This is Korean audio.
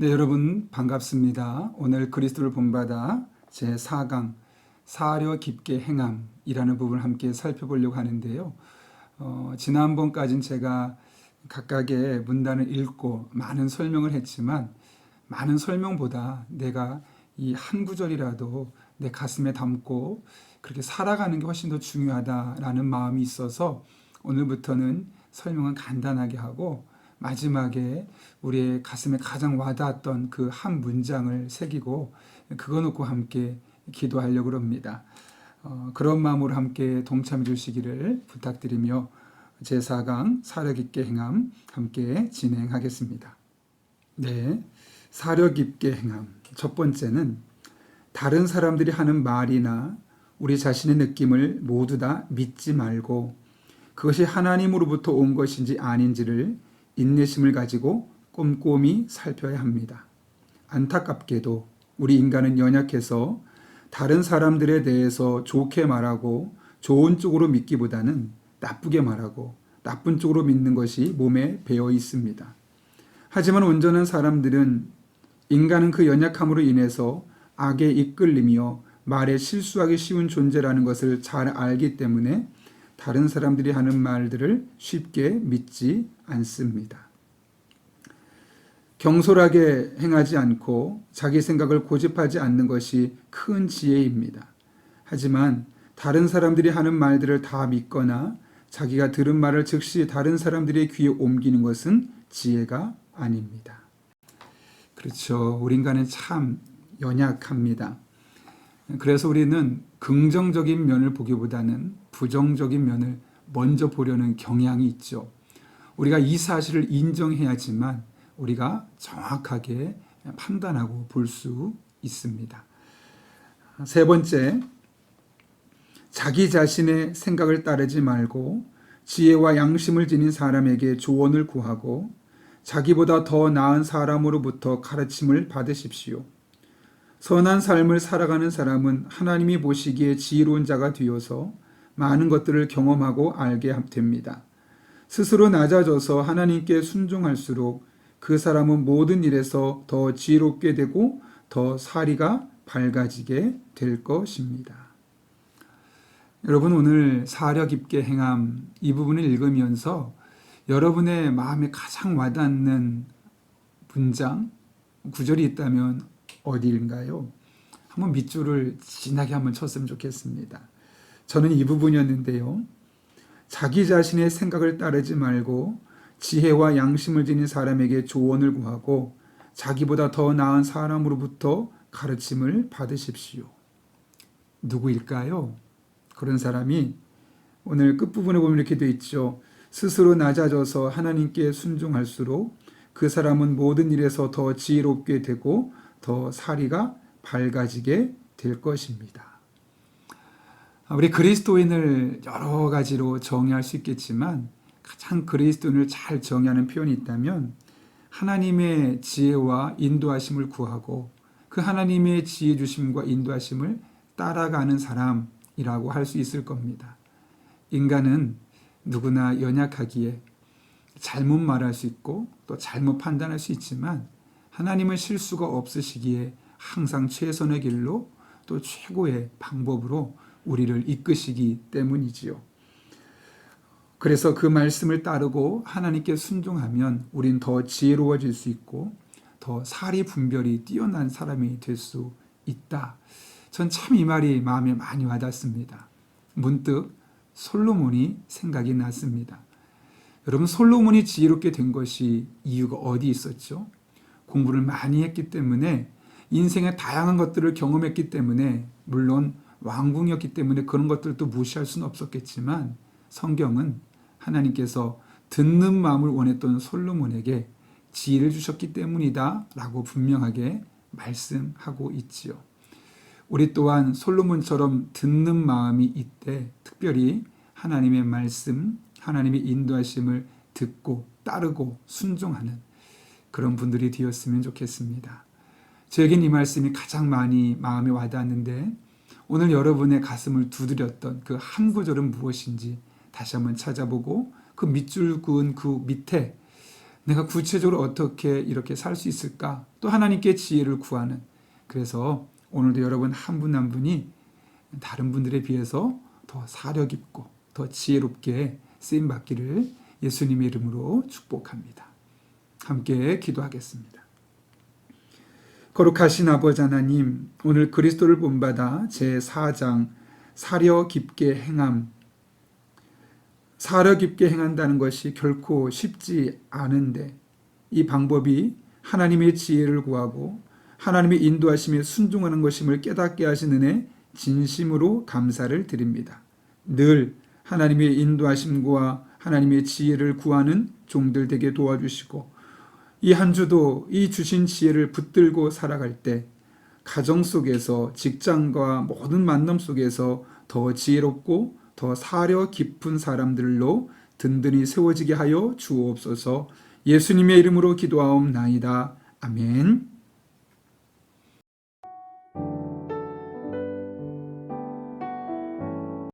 네, 여러분 반갑습니다. 오늘 그리스도를 본받아 제 4강 사려 깊게 행함이라는 부분을 함께 살펴보려고 하는데요. 어, 지난번까지는 제가 각각의 문단을 읽고 많은 설명을 했지만 많은 설명보다 내가 이 한 구절이라도 내 가슴에 담고 그렇게 살아가는 게 훨씬 더 중요하다라는 마음이 있어서 오늘부터는 설명은 간단하게 하고 마지막에 우리의 가슴에 가장 와닿았던 그 한 문장을 새기고 그거 놓고 함께 기도하려고 합니다. 어, 그런 마음으로 함께 동참해 주시기를 부탁드리며 제4강 사려 깊게 행함 함께 진행하겠습니다. 네. 사려 깊게 행함. 첫 번째는 다른 사람들이 하는 말이나 우리 자신의 느낌을 모두 다 믿지 말고 그것이 하나님으로부터 온 것인지 아닌지를 인내심을 가지고 꼼꼼히 살펴야 합니다. 안타깝게도 우리 인간은 연약해서 다른 사람들에 대해서 좋게 말하고 좋은 쪽으로 믿기보다는 나쁘게 말하고 나쁜 쪽으로 믿는 것이 몸에 배어 있습니다. 하지만 온전한 사람들은 인간은 그 연약함으로 인해서 악에 이끌리며 말에 실수하기 쉬운 존재라는 것을 잘 알기 때문에 다른 사람들이 하는 말들을 쉽게 믿지 않습니다. 경솔하게 행하지 않고 자기 생각을 고집하지 않는 것이 큰 지혜입니다. 하지만 다른 사람들이 하는 말들을 다 믿거나 자기가 들은 말을 즉시 다른 사람들의 귀에 옮기는 것은 지혜가 아닙니다. 그렇죠. 우리 인간은 참 연약합니다. 그래서 우리는 긍정적인 면을 보기보다는 부정적인 면을 먼저 보려는 경향이 있죠. 우리가 이 사실을 인정해야지만 우리가 정확하게 판단하고 볼 수 있습니다. 세 번째, 자기 자신의 생각을 따르지 말고 지혜와 양심을 지닌 사람에게 조언을 구하고 자기보다 더 나은 사람으로부터 가르침을 받으십시오. 선한 삶을 살아가는 사람은 하나님이 보시기에 지혜로운 자가 되어서 많은 것들을 경험하고 알게 됩니다. 스스로 낮아져서 하나님께 순종할수록 그 사람은 모든 일에서 더 지혜롭게 되고 더 사리가 밝아지게 될 것입니다. 여러분 오늘 사려 깊게 행함 이 부분을 읽으면서 여러분의 마음에 가장 와닿는 문장 구절이 있다면 어디인가요? 한번 밑줄을 진하게 한번 쳤으면 좋겠습니다. 저는 이 부분이었는데요. 자기 자신의 생각을 따르지 말고 지혜와 양심을 지닌 사람에게 조언을 구하고 자기보다 더 나은 사람으로부터 가르침을 받으십시오. 누구일까요? 그런 사람이 오늘 끝부분에 보면 이렇게 되어 있죠. 스스로 낮아져서 하나님께 순종할수록 그 사람은 모든 일에서 더 지혜롭게 되고 더 사리가 밝아지게 될 것입니다. 우리 그리스도인을 여러 가지로 정의할 수 있겠지만 가장 그리스도인을 잘 정의하는 표현이 있다면 하나님의 지혜와 인도하심을 구하고 그 하나님의 지혜 주심과 인도하심을 따라가는 사람이라고 할 수 있을 겁니다. 인간은 누구나 연약하기에 잘못 말할 수 있고 또 잘못 판단할 수 있지만 하나님은 실수가 없으시기에 항상 최선의 길로 또 최고의 방법으로 우리를 이끄시기 때문이지요. 그래서 그 말씀을 따르고 하나님께 순종하면 우린 더 지혜로워질 수 있고 더 사리 분별이 뛰어난 사람이 될 수 있다. 전 참 이 말이 마음에 많이 와닿습니다. 문득 솔로몬이 생각이 났습니다. 여러분 솔로몬이 지혜롭게 된 것이 이유가 어디 있었죠? 공부를 많이 했기 때문에 인생의 다양한 것들을 경험했기 때문에 물론 왕궁이었기 때문에 그런 것들도 무시할 수는 없었겠지만 성경은 하나님께서 듣는 마음을 원했던 솔로몬에게 지혜를 주셨기 때문이다 라고 분명하게 말씀하고 있지요. 우리 또한 솔로몬처럼 듣는 마음이 있대 특별히 하나님의 말씀, 하나님의 인도하심을 듣고 따르고 순종하는 그런 분들이 되었으면 좋겠습니다. 저에겐 이 말씀이 가장 많이 마음에 와닿았는데 오늘 여러분의 가슴을 두드렸던 그 한 구절은 무엇인지 다시 한번 찾아보고 그 밑줄 그은 그 밑에 내가 구체적으로 어떻게 이렇게 살 수 있을까? 또 하나님께 지혜를 구하는. 그래서 오늘도 여러분 한 분한 분이 다른 분들에 비해서 더 사력 있고 더 지혜롭게 쓰임 받기를 예수님의 이름으로 축복합니다. 함께 기도하겠습니다. 거룩하신 아버지 하나님, 오늘 그리스도를 본받아 제 4장 사려 깊게 행함 사려 깊게 행한다는 것이 결코 쉽지 않은데 이 방법이 하나님의 지혜를 구하고 하나님의 인도하심에 순종하는 것임을 깨닫게 하신 은혜 진심으로 감사를 드립니다. 늘 하나님의 인도하심과 하나님의 지혜를 구하는 종들 되게 도와주시고 이 한 주도 이 주신 지혜를 붙들고 살아갈 때 가정 속에서 직장과 모든 만남 속에서 더 지혜롭고 더 사려 깊은 사람들로 든든히 세워지게 하여 주옵소서 예수님의 이름으로 기도하옵나이다. 아멘.